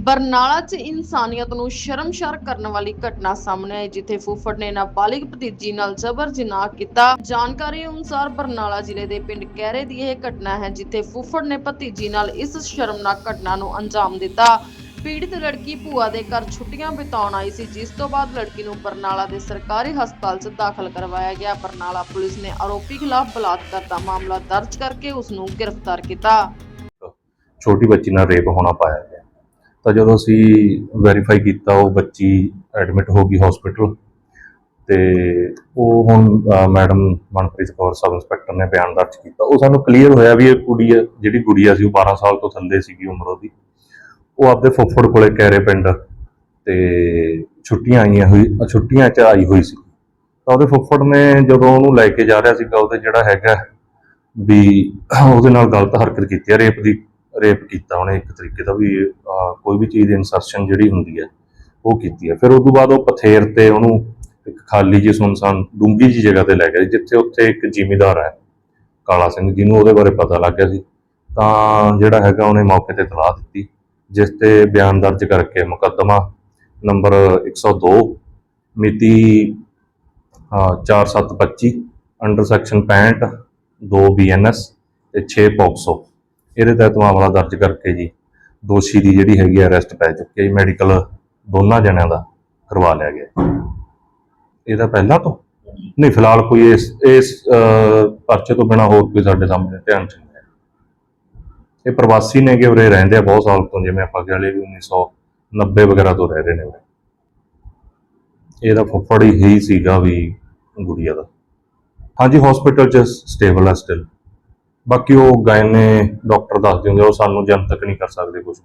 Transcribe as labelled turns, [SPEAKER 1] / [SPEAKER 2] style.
[SPEAKER 1] ਬਰਨਾਲਾ 'ਚ ਇਨਸਾਨੀਅਤ ਨੂੰ ਸ਼ਰਮਸ਼ਾਰ ਕਰਨ ਵਾਲੀ ਘਟਨਾ ਸਾਹਮਣੇ ਆਈ, ਜਿੱਥੇ ਫੁੱਫੜ ਨੇ ਨਾਬਾਲਿਗ ਭਤੀਜੀ ਨਾਲ ਜ਼ਬਰ ਜਨਾਹ ਕੀਤਾ। ਜਾਣਕਾਰੀ ਅਨੁਸਾਰ ਬਰਨਾਲਾ ਜ਼ਿਲ੍ਹੇ ਦੇ ਪਿੰਡ ਕਹਿਰੇ ਦੀ ਇਹ ਘਟਨਾ ਹੈ, ਜਿੱਥੇ ਫੁੱਫੜ ਨੇ ਭਤੀਜੀ ਨਾਲ ਇਸ ਸ਼ਰਮਨਾਕ ਘਟਨਾ ਨੂੰ ਅੰਜਾਮ ਦਿੱਤਾ। ਪੀੜਤ ਲੜਕੀ ਭੂਆ ਦੇ ਘਰ ਛੁੱਟੀਆਂ ਬਿਤਾਉਣ ਆਈ ਸੀ, ਜਿਸ ਤੋਂ ਬਾਅਦ ਲੜਕੀ ਨੂੰ ਬਰਨਾਲਾ ਦੇ ਸਰਕਾਰੀ ਹਸਪਤਾਲ 'ਚ ਦਾਖਲ ਕਰਵਾਇਆ ਗਿਆ। ਬਰਨਾਲਾ ਪੁਲਿਸ ਨੇ ਆਰੋਪੀ ਖਿਲਾਫ ਬਲਾਤਕਾਰ ਦਾ ਮਾਮਲਾ ਦਰਜ ਕਰਕੇ ਉਸ ਨੂੰ ਗ੍ਰਿਫਤਾਰ ਕੀਤਾ।
[SPEAKER 2] ਛੋਟੀ ਬੱਚੀ ਨਾਲ ਰੇਪ ਹੋਣਾ ਪਾਇਆ। ਤਾਂ ਜਦੋਂ ਅਸੀਂ ਵੈਰੀਫਾਈ ਕੀਤਾ ਉਹ ਬੱਚੀ ਐਡਮਿਟ ਹੋ ਗਈ ਹਸਪੀਟਲ ਤੇ ਉਹ ਹੁਣ madam Manpreet Kaur sub inspector ਨੇ ਬਿਆਨ ਦਰਜ ਕੀਤਾ। ਉਹ ਸਾਨੂੰ ਕਲੀਅਰ ਹੋਇਆ ਵੀ ਇਹ ਕੁੜੀ ਜਿਹੜੀ ਗੁੜੀਆ ਸੀ, ਉਹ 12 ਸਾਲ ਤੋਂ ਥੱਲੇ ਸੀਗੀ ਉਮਰ ਉਹਦੀ। ਉਹ ਆਪਦੇ ਫੁੱਫੜ ਕੋਲੇ ਕਹਿਰੇ ਪਿੰਡ ਤੇ ਛੁੱਟੀਆਂ ਆਈਆਂ ਹੋਈ, ਛੁੱਟੀਆਂ ਚ ਆਈ ਹੋਈ ਸੀ। ਤਾਂ ਉਹਦੇ ਫੁੱਫੜ ਨੇ ਜਦੋਂ ਉਹਨੂੰ ਲੈ ਕੇ ਜਾ ਰਿਹਾ ਸੀਗਾ, ਉਹਦੇ ਜਿਹੜਾ ਹੈਗਾ ਵੀ ਉਹਦੇ ਨਾਲ ਗਲਤ ਹਰਕਤ ਕੀਤੀ ਹੈ ਰੇਪ ਦੀ। ਰੇਪ ਕੀਤਾ ਉਹਨੇ ਇੱਕ ਤਰੀਕੇ ਦਾ ਵੀ ਕੋਈ ਵੀ ਚੀਜ਼ ਇਨਸਰਸ਼ਨ ਜਿਹੜੀ ਹੁੰਦੀ ਹੈ ਉਹ ਕੀਤੀ ਹੈ। ਫਿਰ ਉਸ ਤੋਂ ਬਾਅਦ ਉਹ ਪਥੇਰ ਤੇ ਉਹਨੂੰ ਇੱਕ ਖਾਲੀ ਜਿਹੀ ਸੁਨਸਾਨ ਡੂੰਗੀ ਜਿਹੀ ਜਗ੍ਹਾ ਤੇ ਲੈ ਗਏ ਜਿੱਥੇ ਉੱਥੇ ਇੱਕ ਜ਼ਿਮੀਦਾਰ ਹੈ ਕਾਲਾ ਸਿੰਘ ਜਿਹਨੂੰ ਉਹਦੇ ਬਾਰੇ ਪਤਾ ਲੱਗ ਗਿਆ ਸੀ। ਤਾਂ ਜਿਹੜਾ ਹੈਗਾ ਉਹਨੇ ਮੌਕੇ ਤੇ ਤਲਾਹ ਦਿੱਤੀ ਜਿਸ ਤੇ ਬਿਆਨ ਦਰਜ ਕਰਕੇ ਮੁਕੱਦਮਾ ਨੰਬਰ 102 ਮਿਤੀ ਅਹ, 4725 ਅੰਡਰ ਸੈਕਸ਼ਨ 65 2 ਬੀਐਨਐਸ ਤੇ 6 ਪੌਕਸੋ। ਇਹਦੇ ਤਹਿਤ ਮਾਮਲਾ ਦਰਜ ਕਰਕੇ ਜੀ ਦੋਸ਼ੀ ਦੀ ਜਿਹੜੀ ਹੈਗੀ ਅਰੈਸਟ ਪੈ ਚੁੱਕੀ ਹੈ ਜੀ ਮੈਡੀਕਲ ਦੋਨਾਂ ਜਣਿਆਂ ਦਾ ਕਰਵਾ ਲਿਆ ਗਿਆ ਇਹਦਾ ਪਹਿਲਾਂ ਤੋਂ? ਨਹੀਂ, ਫਿਲਹਾਲ ਕੋਈ ਇਸ ਇਸ ਪਰਚੇ ਤੋਂ ਬਿਨਾ ਹੋਰ ਕੋਈ ਸਾਡੇ ਸਾਹਮਣੇ ਧਿਆਨ ਚ ਨਹੀਂ ਹੈ ਇਹ ਪ੍ਰਵਾਸੀ ਨੇਗੇ ਉਰੇ, ਰਹਿੰਦੇ ਆ ਬਹੁਤ ਸਾਲ ਤੋਂ, ਜਿਵੇਂ ਆਪਾਂ ਕਹ ਲਈਏ ਵੀ 1990 ਵਗੈਰਾ ਤੋਂ ਰਹਿ ਰਹੇ ਨੇ ਇਹਦਾ ਫੁੱਫੜ ਹੀ ਸੀਗਾ ਵੀ ਗੁੜੀਆ ਦਾ। ਹਾਂਜੀ ਹਸਪੀਟਲ ਚ ਸਟੇਬਲ ਹੈ ਸਟਿਲ ਬਾਕੀ ਉਹ ਗਾਇਨੇ ਡਾਕਟਰ ਦੱਸ ਦਿੰਦੇ ਉਹ ਸਾਨੂੰ ਜਨਤਕ ਨਹੀਂ ਕਰ ਸਕਦੇ ਕੁਝ